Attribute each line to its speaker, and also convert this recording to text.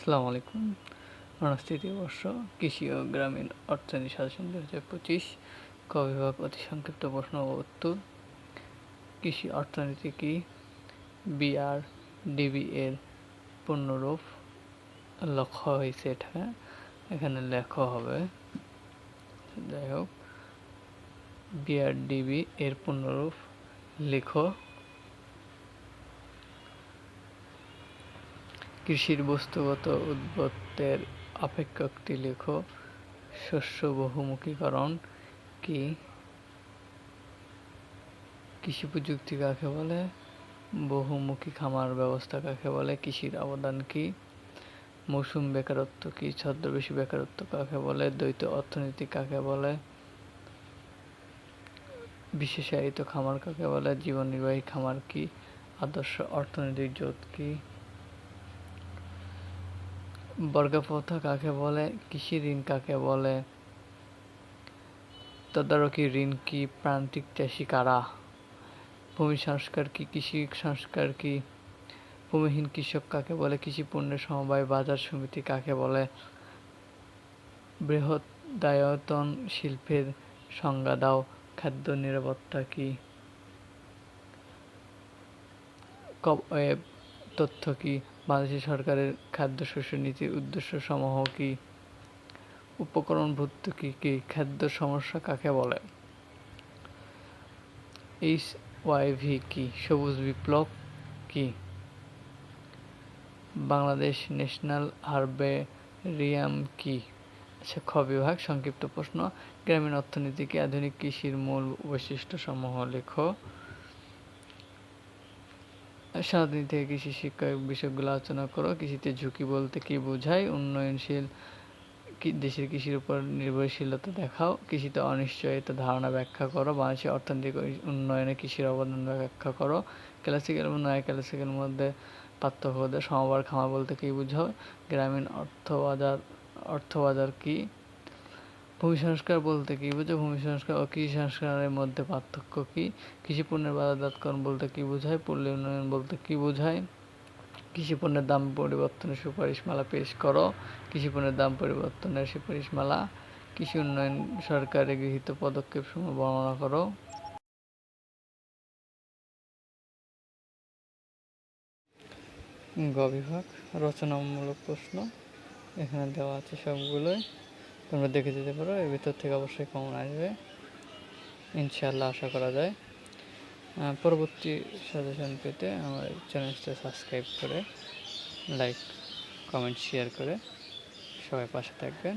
Speaker 1: আসসালামু আলাইকুম। তৃতীয় বর্ষ কৃষি ও গ্রামীণ অর্থনীতি সাজেশন দু হাজার পঁচিশ ক বিভাগ অতি সংক্ষিপ্ত প্রশ্ন ও উত্তর। কৃষি অর্থনীতি কি? বিআর ডিবি এর পূর্ণরূপ লক্ষ্য হয়েছে এটা। এখানে লেখা হবে। যাই হোক বিআরডিবি এর পূর্ণরূপ লেখো। কৃষির বস্তুগত উদ্বৃত্তের অপেক্ষকটি লেখ। শস্য বহুমুখীকরণ কি? কৃষি প্রযুক্তি কাকে বলে? বহুমুখী খামার ব্যবস্থা কাকে বলে? কৃষির অবদান কি? মৌসুম বেকারত্ব কি? ছদ্মবেশী বেকারত্ব কাকে বলে? দ্বৈত অর্থনীতি কাকে বলে? বিশেষায়িত খামার কাকে বলে? জীবন নির্বাহী খামার কি? আদর্শ অর্থনৈতিক জোট কি? বর্গপ্রথা কাকে বলে? কৃষি ঋণ কাকে বলে? তদারকি ঋণ কি? প্রান্তিক চাষি কারা? ভূমি সংস্কার কি? কৃষি সংস্কার কি? ভূমিহীন কৃষক কাকে বলে? কৃষি পণ্যের সমবায় বাজার সমিতি কাকে বলে? বৃহদায়তন শিল্পের সংজ্ঞা দাও। খাদ্য নিরাপত্তা কি? তথ্য কি? বাংলাদেশ সরকারের খাদ্যশস্য নীতির উদ্দেশ্য সমূহ কি? উপকরণ ভর্তুকি কি? খাদ্য সমস্যা কাকে বলে? এইচ ওয়াইভি কি? সবুজ বিপ্লব কি? বাংলাদেশ ন্যাশনাল হারবেরিয়াম কি? আচ্ছা খ বিভাগ, সংক্ষিপ্ত প্রশ্ন। গ্রামীণ অর্থনীতি কি আধুনিক কৃষির মূল বৈশিষ্ট্য সমূহ লেখো। সারাদিন থেকে কৃষি শিক্ষা বিষয়গুলো আলোচনা করো। কৃষিতে ঝুঁকি বলতে কি বোঝায়? উন্নয়নশীল দেশের কৃষির উপর নির্ভরশীলতা দেখাও। কৃষিতে অনিশ্চয়তা ধারণা ব্যাখ্যা করো। বাংলাদেশের অর্থনৈতিক উন্নয়নে কৃষির অবদান ব্যাখ্যা করো। ক্লাসিক্যাল এবং নয়া ক্লাসিক্যাল মধ্যে পার্থক্য সমবার খামার বলতে কী বুঝাও গ্রামীণ অর্থ বাজার অর্থ বাজার কী? ভূমি সংস্কার বলতে কী বোঝো? ভূমি সংস্কার ও কৃষি সংস্কারের মধ্যে পার্থক্য কী? কৃষি পণ্যের বাজারজাতকরণ বলতে কী বোঝায়? পল্লী উন্নয়ন বলতে কী বোঝায়? কৃষি পণ্যের দাম পরিবর্তনের সুপারিশমালা পেশ করো। কৃষি পণ্যের দাম পরিবর্তনের সুপারিশমালা। কৃষি উন্নয়ন সরকারের গৃহীত পদক্ষেপ সমূহ বর্ণনা করো। গ বিভাগ, রচনামূলক প্রশ্ন। এখানে দেওয়া আছে সবগুলোই। তোমরা দেখে যেতে পারো, এর ভিতর থেকে অবশ্যই কমন আসবে। ইনশাল্লাহ আশা করা যায়। পরবর্তী সাজেশন পেতে আমার চ্যানেলটা সাবস্ক্রাইব করে লাইক কমেন্ট শেয়ার করে সবাই পাশে থাকবেন।